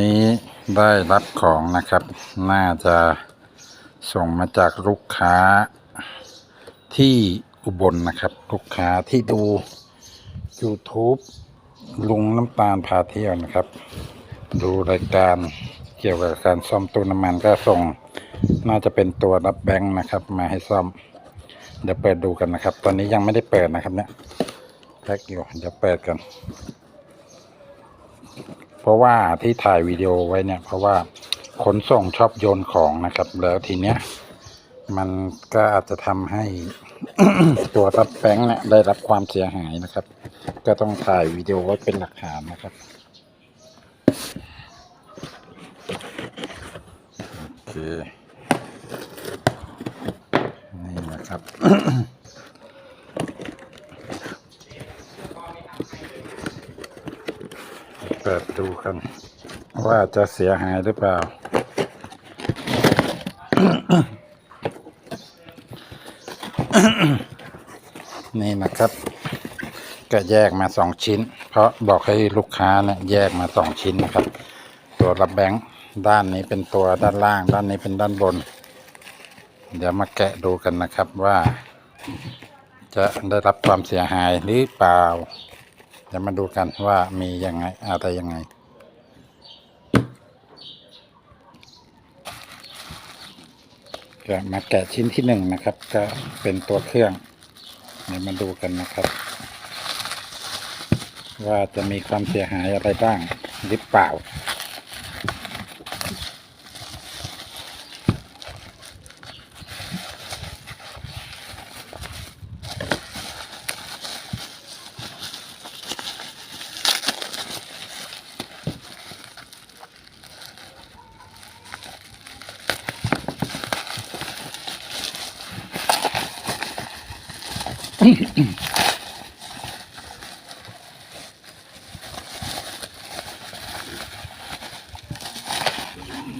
นี้ได้รับของนะครับ น่าจะส่งมาจากลูกค้าที่อุบลนะครับ ลูกค้าที่ดู YouTube ลุงน้ำตาลพาเที่ยวนะครับ ดูรายการเกี่ยวกับการซ่อมตู้น้ำมันก็ส่ง น่าจะเป็นตัวรับแบงค์นะครับ มาให้ซ่อม เดี๋ยวเปิดดูกันนะครับ ตอนนี้ยังไม่ได้เปิดนะครับเนี่ยแพ็กอยู่เดี๋ยวเปิดกัน เพราะว่าที่ถ่ายวิดีโอไว้เนี่ย เพราะว่าขนส่งชอบโยนของนะครับ แล้วทีเนี้ยมันก็อาจจะทำให้ตัวรับแบงค์เนี่ยได้รับความเสียหายนะครับ ก็ต้องถ่ายวิดีโอไว้เป็นหลักฐานนะครับโอเค นี่นะครับ เปิ ดูกันว่าจะเสียหายหรือเปล่า นี่นะครับ ก็แยกมาสองชิ้น เพราะบอกให้ลูกค้าเนี่ยแยกมาสองชิ้นนะครับ ตัวรับแบงค์ด้านนี้เป็นตัวด้านล่าง ด้านนี้เป็นด้านบน เดี๋ยวมาแกะดูกันนะครับว่า จะได้รับความเสียหายหรือเปล่า ดี๋ยวมาดูกันว่ามียังไงอะไรยังไง ก็มาแกะชิ้นที่หนึ่งนะครับ ก็เป็นตัวเครื่องเดี๋ยวมาดูกันนะครับ ว่าจะมีความเสียหายอะไรบ้างหรือเปล่า โอ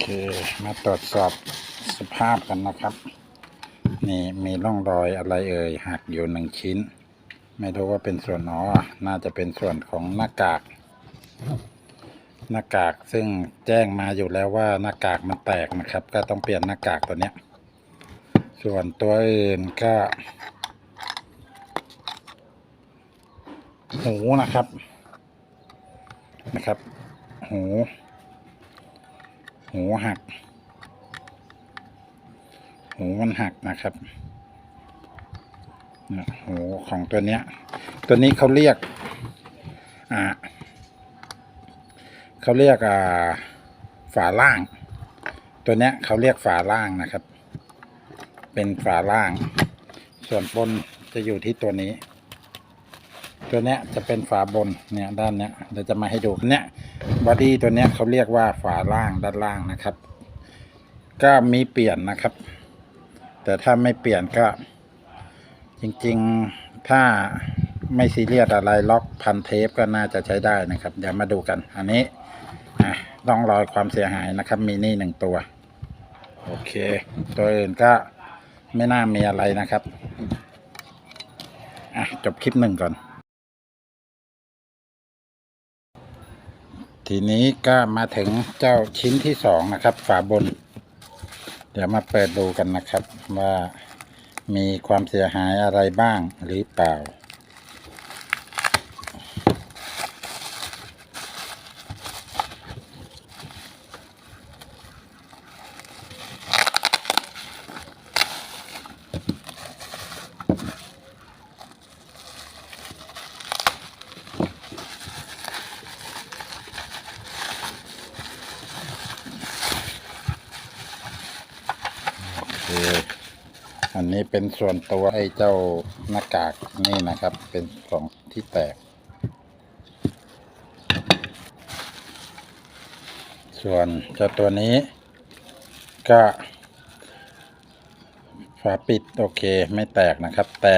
เค มา ตรวจสอบสภาพกันนะครับ นี่มีร่องรอยอะไรเอ่ยหักอยู่หนึ่งชิ้น ไม่รู้ว่าเป็นส่วนอ๋อน่าจะเป็นส่วนของหน้ากาก หน้ากากซึ่งแจ้งมาอยู่แล้วว่าหน้ากากมันแตกนะครับ ก็ต้องเปลี่ยนหน้ากากตัวเนี้ย ส่วนตัวอื่นก็หูนะครับนะครับ หู หูหัก หูมันหักนะครับเนี่ยหูของตัวเนี้ย ตัวนี้เขาเรียก อ่าเขาเรียกอ่าฝาล่าง ตัวเนี้ยเขาเรียกฝาล่างนะครับ เป็นฝาล่าง ส่วนบนจะอยู่ที่ตัวนี้ ตัวเนี้ยจะเป็นฝาบนเนี่ยด้านเนี้ยเดี๋ยวจะมาให้ดูเนี่ยบอดี้ตัวเนี้ยเขาเรียกว่าฝาล่างด้านล่างนะครับ ก็มีเปลี่ยนนะครับ แต่ถ้าไม่เปลี่ยนก็ จริงๆถ้าไม่ซีเรียสอะไรล็อกพันเทปก็น่าจะใช้ได้นะครับ เดี๋ยวมาดูกัน อันนี้อะต้องรอยความเสียหายนะครับ มีนี่หนึ่งตัว โอเค ตัวอื่นก็ไม่น่ามีอะไรนะครับอะจบคลิปหนึ่งก่อน ทีนี้ก็มาถึงเจ้าชิ้นที่สองนะครับ ฝาบน ดี๋ยวมาเปิดดูกันนะครับว่ามีความเสียหายอะไรบ้างหรือเปล่า นี้เป็นส่วนตัวไอ้เจ้าหน้ากากนี่นะครับ เป็นของที่แตก ส่วนเจ้าตัวนี้ ก็ฝาปิดโอเคไม่แตกนะครับ แต่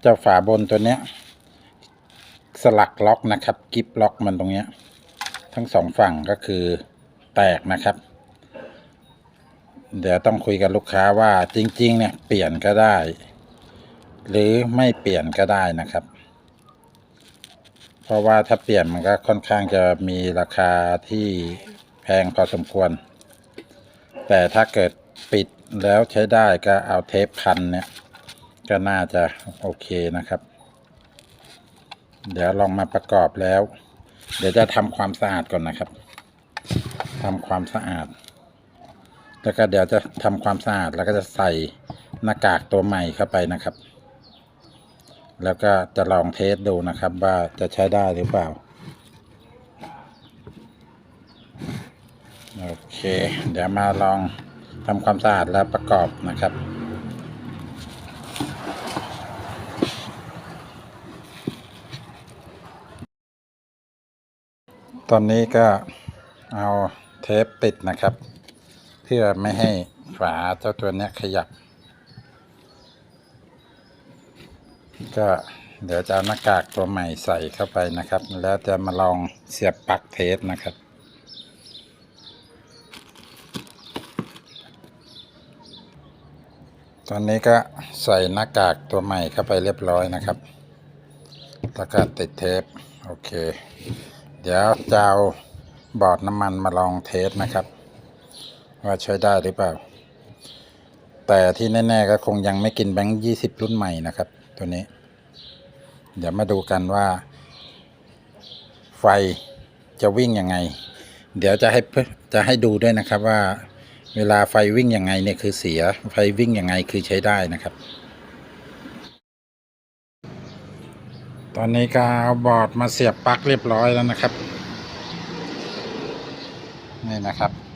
เจ้าฝาบนตัวเนี้ย สลักล็อกนะครับ กิฟล็อกมันตรงเนี้ย ทั้งสองฝั่งก็คือแตกนะครับ เดี๋ยวต้องคุยกับลูกค้าว่าจริง ๆ เนี่ยเปลี่ยนก็ได้ หรือไม่เปลี่ยนก็ได้นะครับ เพราะว่าถ้าเปลี่ยนมันก็ค่อนข้างจะมีราคาที่แพงพอสมควร แต่ถ้าเกิดปิดแล้วใช้ได้ก็เอาเทปพันเนี่ย ก็น่าจะโอเคนะครับ เดี๋ยวลองมาประกอบแล้ว เดี๋ยวจะทำความสะอาดก่อนนะครับทำความสะอาด แล้วก็เดี๋ยวจะทำความสะอาดแล้วก็จะใส่หน้ากากตัวใหม่เข้าไปนะครับ แล้วก็จะลองเทสดูนะครับ ว่าจะใช้ได้หรือเปล่า โอเค เดี๋ยวมาลองทำความสะอาดแล้วประกอบนะครับตอนนี้ก็เอาเทปปิดนะครับ พื่อไม่ให้ฝาเจ้าตัวนี้ขยับ ก็เดี๋ยวจะเอาหน้ากากตัวใหม่ใส่เข้าไปนะครับ แล้วจะมาลองเสียบปลั๊กเทปนะครับ ตอนนี้ก็ใส่หน้ากากตัวใหม่เข้าไปเรียบร้อยนะครับ แล้วก็ติดเทป โอเค เดี๋ยวจะเอาบอร์ดน้ำมันมาลองเทสนะครับ ว่าใช้ได้หรือเปล่า แต่ที่แน่ๆก็คงยังไม่กินแบงค์ยี่สิบรุ่นใหม่นะครับ ตัวนี้ เดี๋ยวมาดูกันว่า ไฟจะวิ่งยังไง เดี๋ยวจะให้จะให้ดูด้วยนะครับว่า เวลาไฟวิ่งยังไงเนี่ยคือเสีย ไฟวิ่งยังไงคือใช้ได้นะครับ ตอนนี้ก็เอาบอร์ดมาเสียบปลั๊กเรียบร้อยแล้วนะครับ นี่นะครับ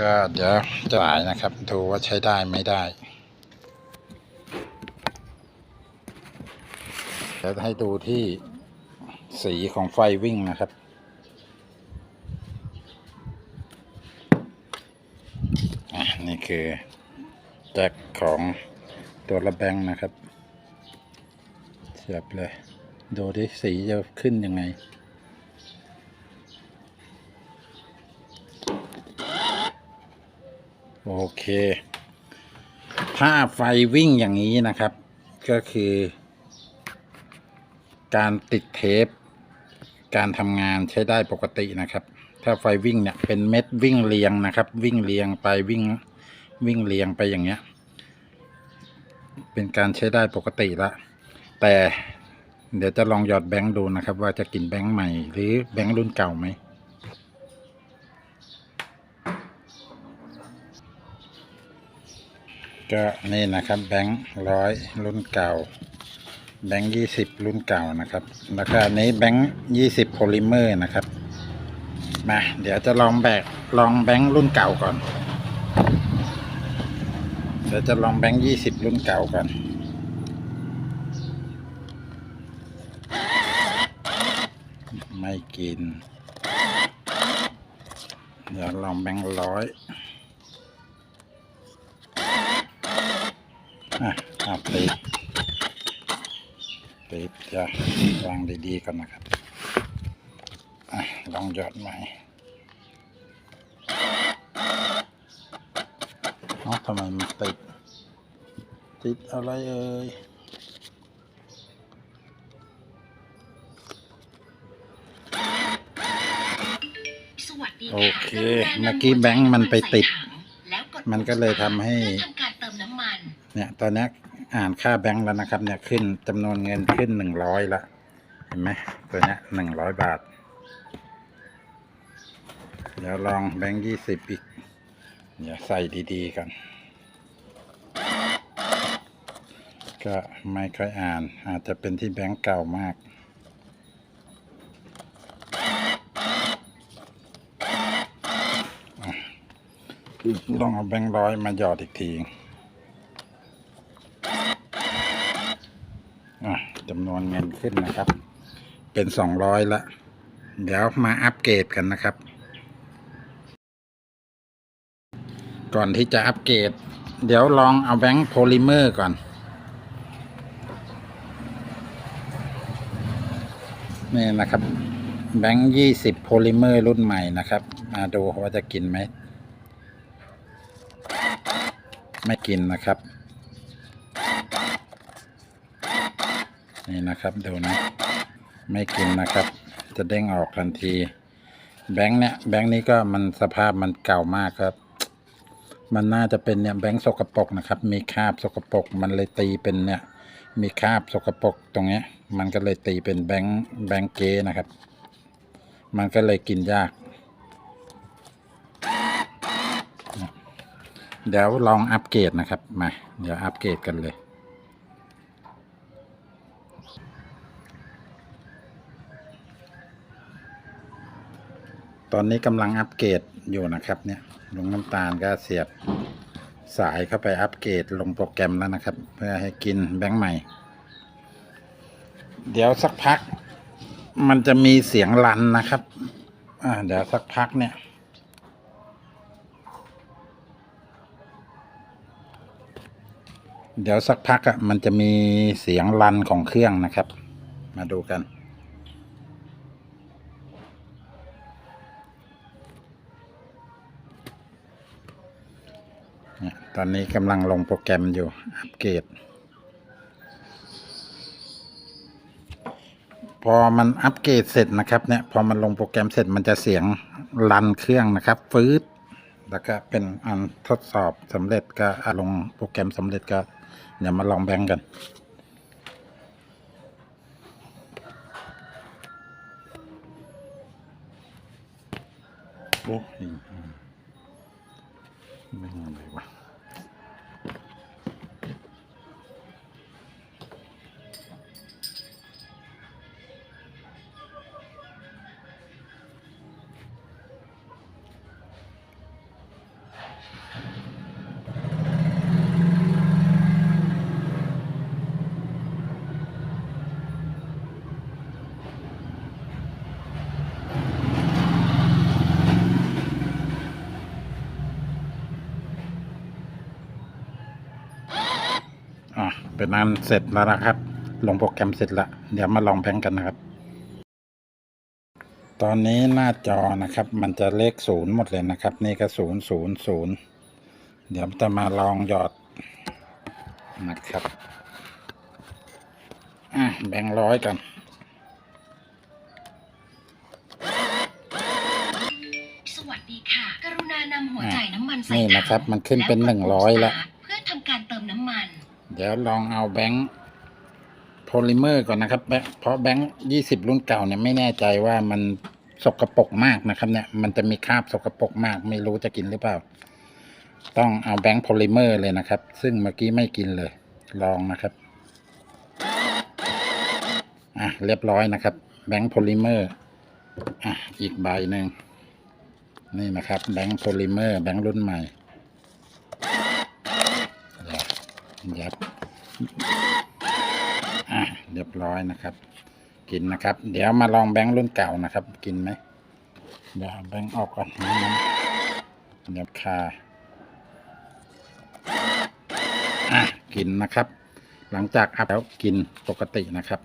ก็เดี๋ยวจะหายนะครับ ดูว่าใช้ได้ไม่ได้ เดี๋ยวให้ดูที่สีของไฟวิ่งนะครับนี่คือแจ็คของตัวระแบงนะครับเสียบเลย ดูดิสีจะขึ้นยังไง โอเค ถ้าไฟวิ่งอย่างนี้นะครับ ก็คือ การติดเทป การทำงานใช้ได้ปกตินะครับ ถ้าไฟวิ่งเนี่ยเป็นเม็ดวิ่งเรียงนะครับ วิ่งเรียงไปวิ่งวิ่งเรียงไปอย่างเงี้ย เป็นการใช้ได้ปกติละ แต่เดี๋ยวจะลองหยอดแบงค์ดูนะครับ ว่าจะกินแบงค์ใหม่ หรือแบงค์รุ่นเก่าไหม ก็นี่นะครับแบงค์ร้อยรุ่นเก่า แบงค์ยี่สิบรุ่นเก่านะครับ แล้วก็อันนี้แบงค์ยี่สิบโพลิเมอร์นะครับ มาเดี๋ยวจะลองแบกลองแบงค์รุ่นเก่าก่อน เดี๋ยวจะลองแบงค์ยี่สิบรุ่นเก่าก่อนไม่กิน เดี๋ยวลองแบงค์ร้อย เอาติดติดจะวางดีๆก่อนนะครับอะลองหยอดใหม่เอ้าทำไมมันติด ติดอะไรเอ่ยสวัสดีโอค่ะเค เมื่อกี้แบงค์มันไปติดแล้วกดมันก็เลยทำให้เพื่อทำการเติมน้ำมันเนี่ย ตอนนี้ อ่านค่าแบงค์แล้วนะครับ เนี่ยขึ้นจำนวนเงินขึ้นหนึ่งร้อยละเห็นไหมตัวเนี้ยหนึ่งร้อยบาท เดี๋ยวลองแบงค์ยี่สิบอีก เดี๋ยวใส่ดีๆกันก็ไม่ค่อยอ่าน อาจจะเป็นที่แบงค์เก่ามาก ลองเอาแบงค์ร้อยมาหยอดอีกทีอะ จำนวนเงินขึ้นนะครับ เป็นสองร้อยละ เดี๋ยวมาอัปเกรดกันนะครับ ก่อนที่จะอัปเกรด เดี๋ยวลองเอาแบงค์โพลิเมอร์ก่อน นี่นะครับ แบงค์ยี่สิบโพลิเมอร์รุ่นใหม่นะครับ มาดูว่าจะกินไหม ไม่กินนะครับ นี่นะครับดูนะ ไม่กินนะครับ จะเด้งออกทันที แบงค์เนี่ยแบงค์นี้ก็มันสภาพมันเก่ามากครับ มันน่าจะเป็นเนี่ยแบงค์สกปรกนะครับ มีคราบสกปรกมันเลยตีเป็นเนี่ย มีคราบสกปรกตรงเนี้ย มันก็เลยตีเป็นแบงค์แบงค์เกนะครับ มันก็เลยกินยากเดี๋ยวลองอัปเกรดนะครับ มา เดี๋ยวอัปเกรดกันเลย ตอนนี้กำลังอัปเกรดอยู่นะครับเนี่ยลุงน้ำตาลก็เสียบสายเข้าไปอัปเกรดลงโปรแกรมแล้วนะครับ เพื่อให้กินแบงค์ใหม่ เดี๋ยวสักพัก มันจะมีเสียงรันนะครับ อ่า เดี๋ยวสักพักเนี่ย เดี๋ยวสักพักอะมันจะมีเสียงรันของเครื่องนะครับ มาดูกัน เนี่ย ตอนนี้กำลังลงโปรแกรมอยู่ อัปเกรด พอมันอัปเกรดเสร็จนะครับเนี่ย พอมันลงโปรแกรมเสร็จมันจะเสียงรันเครื่องนะครับ ฟืดแล้วก็เป็นอันทดสอบสำเร็จก็ลงโปรแกรมสำเร็จก็เดี๋ยวมาลองแบงก์กันโอ้ยไม่งอะไรวะ อะเป็นนั้นเสร็จแล้วนะครับ ลงโปรแกรมเสร็จแล้วเดี๋ยวมาลองแพงกันนะครับ ตอนนี้หน้าจอนะครับ มันจะเลขศูนย์หมดเลยนะครับ นี่ก็ศูนย์ศูนย์ศูนย์เดี๋ยวจะมาลองหยอดนะครับอะแบงค์ร้อยกันสวัสดีค่ะกรุณานำหัวจ่ายน้ำมันใส่นี่ถังนะครับ มันขึ้นเป็นแล้วกดหนึ่งร้อยละปุ่ม start เพื่อทำการเติมน้ำมัน เดี๋ยวลองเอาแบงค์โพลิเมอร์ก่อนนะครับ เพราะแบงค์ยี่สิบรุ่นเก่าเนี่ยไม่แน่ใจว่ามันสกปรกมากนะครับ เนี่ย มันจะมีคราบสกปรกมาก ไม่รู้จะกินหรือเปล่า ต้องเอาแบงค์โพลิเมอร์เลยนะครับ ซึ่งเมื่อกี้ไม่กินเลย ลองนะครับ อะเรียบร้อยนะครับ แบงค์โพลิเมอร์ อะอีกใบหนึ่งนี่นะครับ แบงค์โพลิเมอร์ แบงค์รุ่นใหม่ เดี๋ยวยับอะเรียบร้อยนะครับ กินนะครับ เดี๋ยวมาลองแบงค์รุ่นเก่านะครับ กินไหมเดี๋ยวแบงค์ออกก่อนนิดนึงเดี๋ยวคาอะกินนะครับ หลังจากอัพแล้วกินปกตินะครับ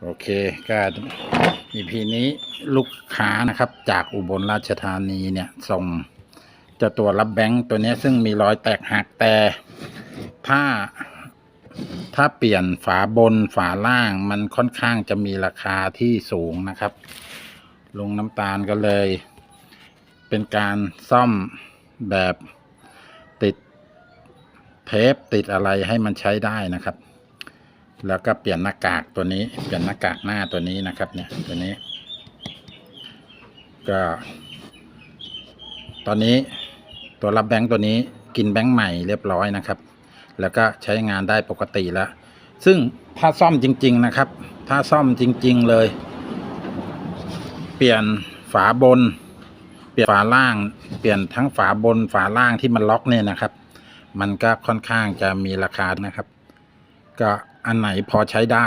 โอเคก็ EP นี้ลูกค้านะครับ จากอุบลราชธานีเนี่ยส่งเจ้าตัวรับแบงค์ตัวนี้ซึ่งมีรอยแตกหักแต่ ถ้า ถ้าเปลี่ยนฝาบนฝาล่างมันค่อนข้างจะมีราคาที่สูงนะครับ ลุงน้ำตาลก็เลย เป็นการซ่อมแบบติดเทปติดอะไรให้มันใช้ได้นะครับ แล้วก็เปลี่ยนหน้ากากตัวนี้ เปลี่ยนหน้ากากหน้าตัวนี้นะครับ เนี่ยตัวนี้ ก็ ตอนนี้ตัวรับแบงค์ตัวนี้กินแบงค์ใหม่เรียบร้อยนะครับ แล้วก็ใช้งานได้ปกติแล้ว ซึ่งถ้าซ่อมจริง ๆ นะครับ ถ้าซ่อมจริง ๆ เลย เปลี่ยนฝาบน เปลี่ยนฝาล่าง เปลี่ยนทั้งฝาบนฝาล่างที่มันล็อกเนี่ยนะครับ มันก็ค่อนข้างจะมีราคานะครับ ก็อันไหนพอใช้ได้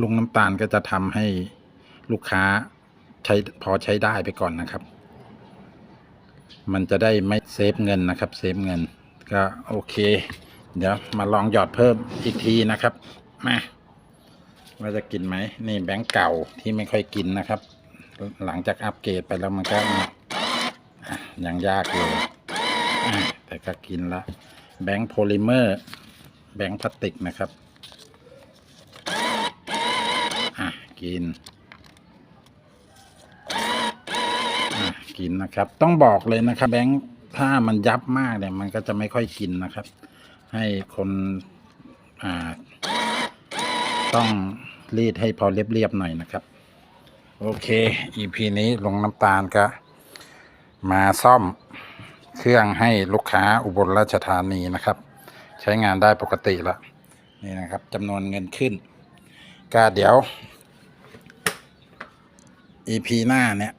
ลุงน้ำตาลก็จะทำให้ลูกค้าใช้พอใช้ได้ไปก่อนนะครับ มันจะได้ไม่เซฟเงินนะครับ เซฟเงิน ก็โอเค เดี๋ยวมาลองหยอดเพิ่มอีกทีนะครับ มาว่าจะกินไหมนี่แบงก์เก่าที่ไม่ค่อยกินนะครับ หลังจากอัปเกรดไปแล้วมันก็ยังยากอยู่อะแต่ก็กินละแบงก์โพลิเมอร์แบงก์พลาสติกนะครับกินอะกินนะครับ ต้องบอกเลยนะครับแบงค์ ถ้ามันยับมากเนี่ย มันก็จะไม่ค่อยกินนะครับ ให้คนอ่า ต้องรีดให้พอเรียบๆหน่อยนะครับ โอเค EP นี้ลงน้ำตาลก็ มาซ่อมเครื่องให้ลูกค้าอุบลราชธานีนะครับ ใช้งานได้ปกติแล้วนี่นะครับจำนวนเงินขึ้น ก็เดี๋ยว EP หน้าเนี่ย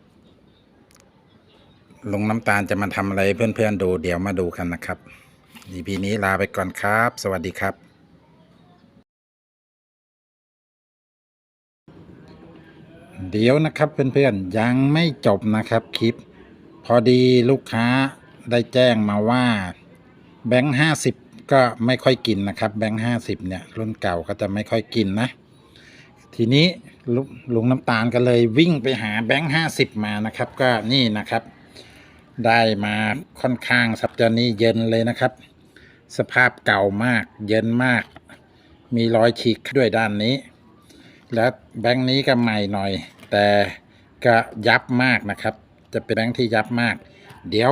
ลุงน้ำตาลจะมาทำอะไรเพื่อนๆดูเดี๋ยวมาดูกันนะครับ EP นี้ลาไปก่อนครับ สวัสดีครับ เดี๋ยวนะครับเพื่อนๆยังไม่จบนะครับคลิป พอดีลูกค้าได้แจ้งมาว่าแบงค์ห้าสิบก็ไม่ค่อยกินนะครับ แบงค์ห้าสิบเนี่ยรุ่นเก่าก็จะไม่ค่อยกินนะ ทีนี้ลุลุงน้ำตาลก็เลยวิ่งไปหาแบงค์ห้าสิบมานะครับ ก็นี่นะครับ ได้มาค่อนข้างสัปดาห์นี้เย็นเลยนะครับ สภาพเก่ามาก เย็นมาก มีรอยฉีกด้วยด้านนี้ แล้วแบงค์นี้ก็ใหม่หน่อย แต่ก็ยับมากนะครับ จะเป็นแบงค์ที่ยับมาก เดี๋ยว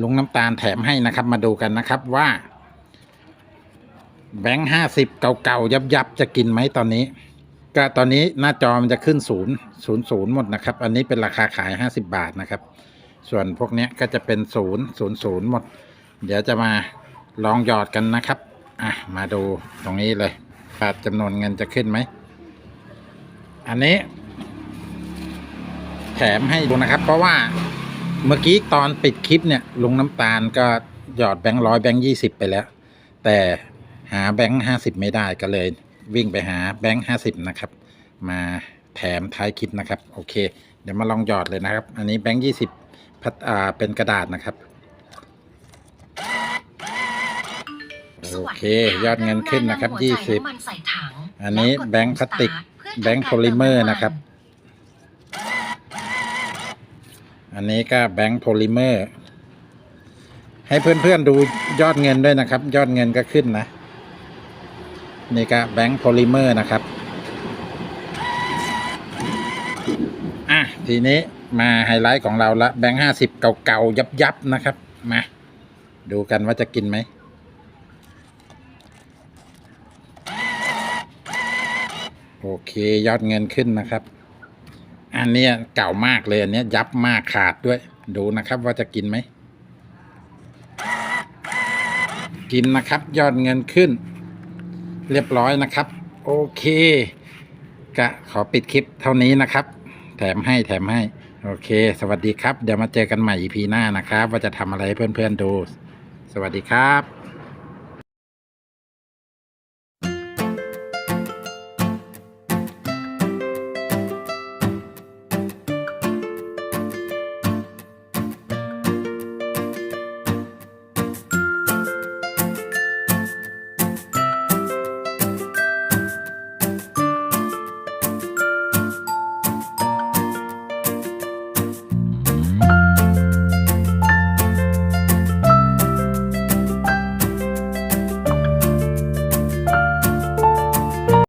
ลุงน้ำตาลแถมให้นะครับ มาดูกันนะครับว่า แบงค์ห้าสิบเก่าๆยับๆจะกินไหมตอนนี้ก็ตอนนี้หน้าจอมันจะขึ้นศูนย์ศูนย์ศูนย์หมดนะครับ อันนี้เป็นราคาขายห้าสิบาทนะครับ ส่วนพวกนี้ก็จะเป็นศูนย์ศูนย์ศูนย์หมด เดี๋ยวจะมาลองหยอดกันนะครับ อะ มาดูตรงนี้เลยว่าจำนวนเงินจะขึ้นไหม อันนี้ แถมให้ดูนะครับ เพราะว่าเมื่อกี้ตอนปิดคลิปเนี่ยลุงน้ำตาลก็หยอดแบงค์ร้อยแบงค์ยี่สิบไปแล้ว แต่หาแบงค์ห้าสิบไม่ได้ก็เลย วิ่งไปหาแบงค์ห้าสิบนะครับ มาแถมท้ายคลิปนะครับ โอเค เดี๋ยวมาลองหยอดเลยนะครับ อันนี้แบงค์ยี่สิบ พัดอ่าเป็นกระดาษนะครับสโอวัสเคดีะยอดเงินขึ้นนะครับกรุณาำหัวยี่ใจสิบน้ำมันใส่ถังอันนี้ล้วกดแบงค์พลาสติกปุ่มแบงค์ start โพลิเมอร์พื่กานะครับ อันนี้ก็แบงค์โพลิเมอร์ ให้เพื่อนๆดูยอดเงินด้วยนะครับ ยอดเงินก็ขึ้นนะ นี่ก็แบงค์โพลิเมอร์นะครับ อะ ทีนี้ มาไฮไลท์ของเราละแบงค์ห้าสิบเก่าๆ ยับๆ นะครับ มา ดูกันว่าจะกินไหมโอเค ยอดเงินขึ้นนะครับ อันนี้เก่ามากเลยอันนี้ยับมากขาดด้วย ดูนะครับว่าจะกินไหม กินนะครับ ยอดเงินขึ้น เรียบร้อยนะครับ โอเค ก็ขอปิดคลิปเท่านี้นะครับ แถมให้แถมให้ โอเค สวัสดีครับ เดี๋ยวมาเจอกันใหม่ EP หน้านะครับ ว่าจะทำอะไรให้เพื่อนๆดู สวัสดีครับ